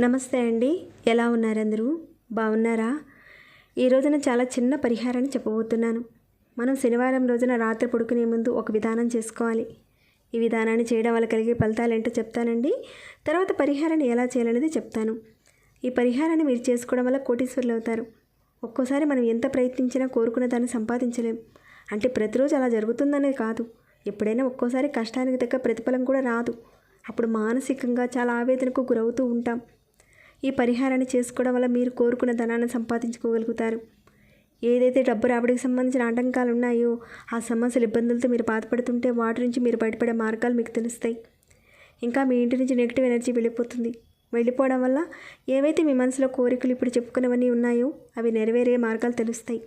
నమస్తే అండి. ఎలా ఉన్నారందరూ? బాగున్నారా? ఈ రోజున చాలా చిన్న పరిహారాన్ని చెప్పబోతున్నాను. మనం శనివారం రోజున రాత్రి పడుకునే ముందు ఒక విధానం చేసుకోవాలి. ఈ విధానాన్ని చేయడం వల్ల కలిగే ఫలితాలు ఏంటో చెప్తానండి. తర్వాత పరిహారాన్ని ఎలా చేయాలనేది చెప్తాను. ఈ పరిహారాన్ని మీరు చేసుకోవడం వల్ల కోటీశ్వరులు అవుతారు. ఒక్కోసారి మనం ఎంత ప్రయత్నించినా కోరుకున్న దాన్ని సంపాదించలేం. అంటే ప్రతిరోజు అలా జరుగుతుందనే కాదు. ఎప్పుడైనా ఒక్కోసారి కష్టానికి తగ్గ ప్రతిఫలం కూడా రాదు. అప్పుడు మానసికంగా చాలా ఆవేదనకు గురవుతూ ఉంటాం. ఈ పరిహారాన్ని చేసుకోవడం వల్ల మీరు కోరుకున్న ధనాన్ని సంపాదించుకోగలుగుతారు. ఏదైతే డబ్బు రాబడికి సంబంధించిన ఆటంకాలు ఉన్నాయో ఆ సమస్యలు ఇబ్బందులతో మీరు బాధపడుతుంటే వాటి నుంచి మీరు బయటపడే మార్గాలు మీకు తెలుస్తాయి. ఇంకా మీ ఇంటి నుంచి నెగిటివ్ ఎనర్జీ వెళ్ళిపోతుంది. వెళ్ళిపోవడం వల్ల ఏవైతే మీ మనసులో కోరికలు ఇప్పుడు చెప్పుకున్నవన్నీ ఉన్నాయో అవి నెరవేరే మార్గాలు తెలుస్తాయి.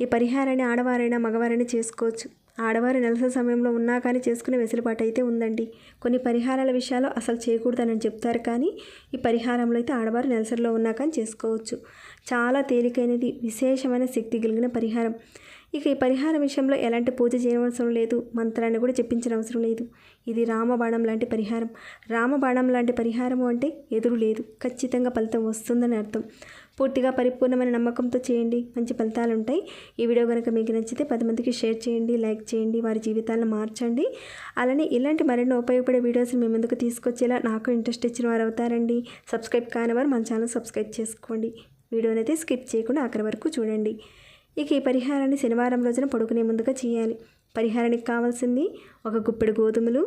ఈ పరిహారాన్ని ఆడవారైనా మగవారైనా చేసుకోవచ్చు. ఆడవారు నెలసరి సమయంలో ఉన్నా కానీ చేసుకునే వెసులుబాటు అయితే ఉందండి. కొన్ని పరిహారాల విషయాలు అసలు చేయకూడదని చెప్తారు కానీ ఈ పరిహారంలో అయితే ఆడవారు నెలసరిలో ఉన్నా కానీ చేసుకోవచ్చు. చాలా తేలికైనది విశేషమైన శక్తి కలిగిన పరిహారం. ఇక ఈ పరిహారం విషయంలో ఎలాంటి పూజ చేయవలసిన లేదు. మంత్రాన్ని కూడా చెప్పించిన అవసరం లేదు. ఇది రామబాణం లాంటి పరిహారం. రామబాణం లాంటి పరిహారము అంటే ఎదురు లేదు. ఖచ్చితంగా ఫలితం వస్తుందని అర్థం. పూర్తిగా పరిపూర్ణమైన నమ్మకంతో చేయండి. మంచి ఫలితాలు ఉంటాయి ఈ వీడియో కనుక మీకు నచ్చితే పది మందికి షేర్ చేయండి లైక్ చేయండి వారి జీవితాలను మార్చండి. అలానే ఇలాంటి మరెన్నో ఉపయోగపడే వీడియోస్ మీ ముందుకు తీసుకొచ్చేలా నాకు ఇంట్రెస్ట్ ఇచ్చిన వారు అవుతారండి. సబ్స్క్రైబ్ కానివారు మన ఛానల్ సబ్స్క్రైబ్ చేసుకోండి. వీడియోని అయితే స్కిప్ చేయకుండా ఆఖరి వరకు చూడండి. ఇక ఈ పరిహారాన్ని శనివారం రోజున పడుకునే ముందుగా చేయాలి. పరిహారానికి కావాల్సింది ఒక గుప్పెడు గోధుమలు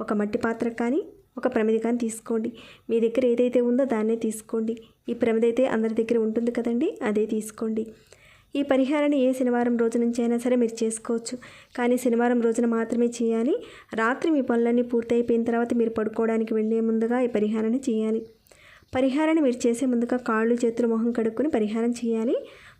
ఒక మట్టి పాత్ర కానీ ఒక ప్రమిది కానీ తీసుకోండి. మీ దగ్గర ఏదైతే ఉందో దాన్నే తీసుకోండి. ఈ ప్రమిది అయితే అందరి దగ్గర ఉంటుంది కదండి అదే తీసుకోండి. ఈ పరిహారాన్ని ఏ శనివారం రోజు నుంచి అయినా సరే మీరు చేసుకోవచ్చు. కానీ శనివారం రోజున మాత్రమే చేయాలి. రాత్రి మీ పనులన్నీ పూర్తి అయిపోయిన తర్వాత మీరు పడుకోవడానికి వెళ్ళే ముందుగా ఈ పరిహారాన్ని చేయాలి. పరిహారాన్ని మీరు చేసే ముందుగా కాళ్ళు చేతులు మొహం కడుక్కొని పరిహారం చేయాలి.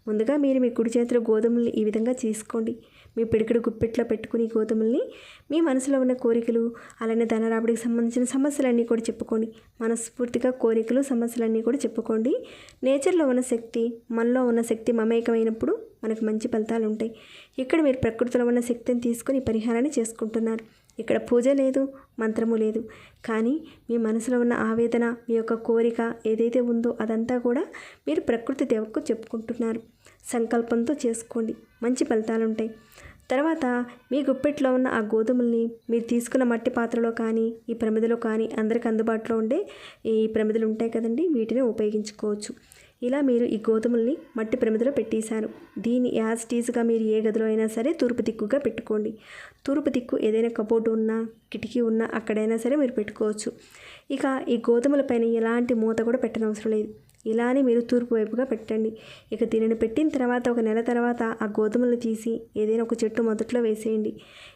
ముందుగా మీరు మీ కుడి చేతిలో గోధుమల్ని ఈ విధంగా తీసుకోండి మీ పిడికిడు గుప్పెట్లో పెట్టుకుని గోధుమల్ని మీ మనసులో ఉన్న కోరికలు అలానే ధనరాబడికి సంబంధించిన సమస్యలన్నీ కూడా చెప్పుకోండి. మనస్ఫూర్తిగా కోరికలు సమస్యలన్నీ కూడా చెప్పుకోండి. నేచర్లో ఉన్న శక్తి మనలో ఉన్న శక్తి మమేకమైనప్పుడు మనకు మంచి ఫలితాలు ఉంటాయి. ఇక్కడ మీరు ప్రకృతిలో ఉన్న శక్తిని తీసుకొని పరిహారాన్ని చేసుకుంటున్నారు. ఇక్కడ పూజ లేదు మంత్రము లేదు. కానీ మీ మనసులో ఉన్న ఆవేదన మీ యొక్క కోరిక ఏదైతే ఉందో అదంతా కూడా మీరు ప్రకృతి దేవకు చెప్పుకుంటున్నారు. సంకల్పంతో చేసుకోండి. మంచి ఫలితాలు ఉంటాయి. తర్వాత మీ గుప్పెట్లో ఉన్న ఆ గోధుమల్ని మీరు తీసుకున్న మట్టి పాత్రలో కానీ ఈ ప్రమిదలో కానీ అందరికి అందుబాటులో ఉండే ఈ ప్రమిదలు ఉంటాయి కదండి వీటిని ఉపయోగించుకోవచ్చు. ఇలా మీరు ఈ గోధుమల్ని మట్టి ప్రమిదలో పెట్టేశారు. దీన్ని యాజ్ టీజ్గా మీరు ఏ గదిలో అయినా సరే తూర్పు దిక్కుగా పెట్టుకోండి. తూర్పు దిక్కు ఏదైనా కబోర్డు ఉన్నా కిటికీ ఉన్నా అక్కడైనా సరే మీరు పెట్టుకోవచ్చు. ఇక ఈ గోధుమల పైన ఎలాంటి మూత కూడా పెట్టనవసరం లేదు. ఇలానే మీరు తూర్పు వైపుగా పెట్టండి. ఇక దీనిని పెట్టిన తర్వాత ఒక నెల తర్వాత ఆ గోధుమలు తీసి ఏదైనా ఒక చెట్టు మొదట్లో వేసేయండి.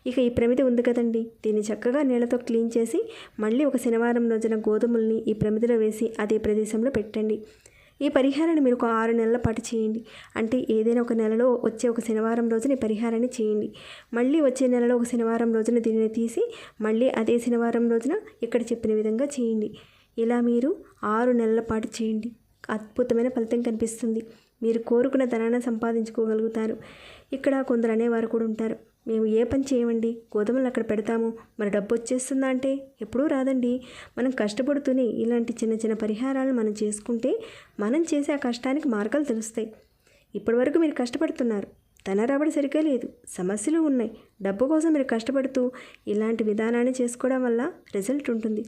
ఇక ఈ ప్రమిది ఉంది కదండి. దీన్ని చక్కగా నీళ్ళతో క్లీన్ చేసి మళ్ళీ ఒక శనివారం రోజున గోధుమల్ని ఈ ప్రమిదిలో వేసి అదే ప్రదేశంలో పెట్టండి. ఈ పరిహారాన్ని మీరు ఒక ఆరు నెలల పాటు చేయండి. అంటే ఏదైనా ఒక నెలలో వచ్చే ఒక శనివారం రోజున ఈ పరిహారాన్ని చేయండి. మళ్ళీ వచ్చే నెలలో ఒక శనివారం రోజున దీనిని తీసి మళ్ళీ అదే శనివారం రోజున ఇక్కడ చెప్పిన విధంగా చేయండి. ఇలా మీరు ఆరు నెలల పాటు చేయండి. అద్భుతమైన ఫలితం కనిపిస్తుంది. మీరు కోరుకున్న ధనాన్ని సంపాదించుకోగలుగుతారు. ఇక్కడ కొందరు అనేవారు కూడా ఉంటారు. మేము ఏ పని చేయమండి? గోధుమలు అక్కడ పెడతాము? మరి డబ్బు వచ్చేస్తుందా అంటే? ఎప్పుడూ రాదండి. మనం కష్టపడుతూనే ఇలాంటి చిన్న చిన్న పరిహారాలు మనం చేసుకుంటే మనం చేసే ఆ కష్టానికి మార్గాలు తెలుస్తాయి. ఇప్పటివరకు మీరు కష్టపడుతున్నారు. ధన రాబడి సరిగ్గా లేదు. సమస్యలు ఉన్నాయి. డబ్బు కోసం మీరు కష్టపడుతూ ఇలాంటి విధానాన్ని చేసుకోవడం వల్ల రిజల్ట్ ఉంటుంది.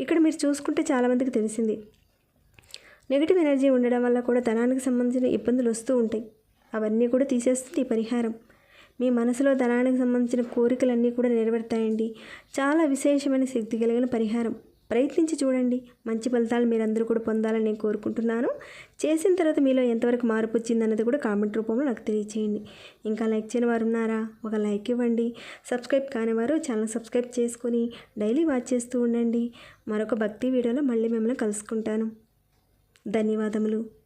ఇక్కడ మీరు చూసుకుంటే చాలామందికి తెలిసింది. నెగిటివ్ ఎనర్జీ ఉండడం వల్ల కూడా ధనానికి సంబంధించిన ఇబ్బందులు వస్తూ ఉంటాయి. అవన్నీ కూడా తీసేస్తుంది ఈ పరిహారం. మీ మనసులో ధనానికి సంబంధించిన కోరికలన్నీ కూడా నెరవేరుతాయండి. చాలా విశేషమైన శక్తి కలిగిన పరిహారం. ప్రయత్నించి చూడండి. మంచి ఫలితాలు మీరందరూ కూడా పొందాలని నేను కోరుకుంటున్నాను. చేసిన తర్వాత మీలో ఎంతవరకు మార్పు వచ్చిందన్నది కూడా కామెంట్ రూపంలో నాకు తెలియచేయండి. ఇంకా లైక్ చేయని వారు ఉన్నారా? ఒక లైక్ ఇవ్వండి. సబ్స్క్రైబ్ కాని వారు ఛానల్ సబ్స్క్రైబ్ చేసుకొని డైలీ వాచ్ చేస్తూ ఉండండి. మరొక భక్తి వీడియోలో మళ్ళీ మిమ్మల్ని కలుసుకుంటాను. ధన్యవాదములు.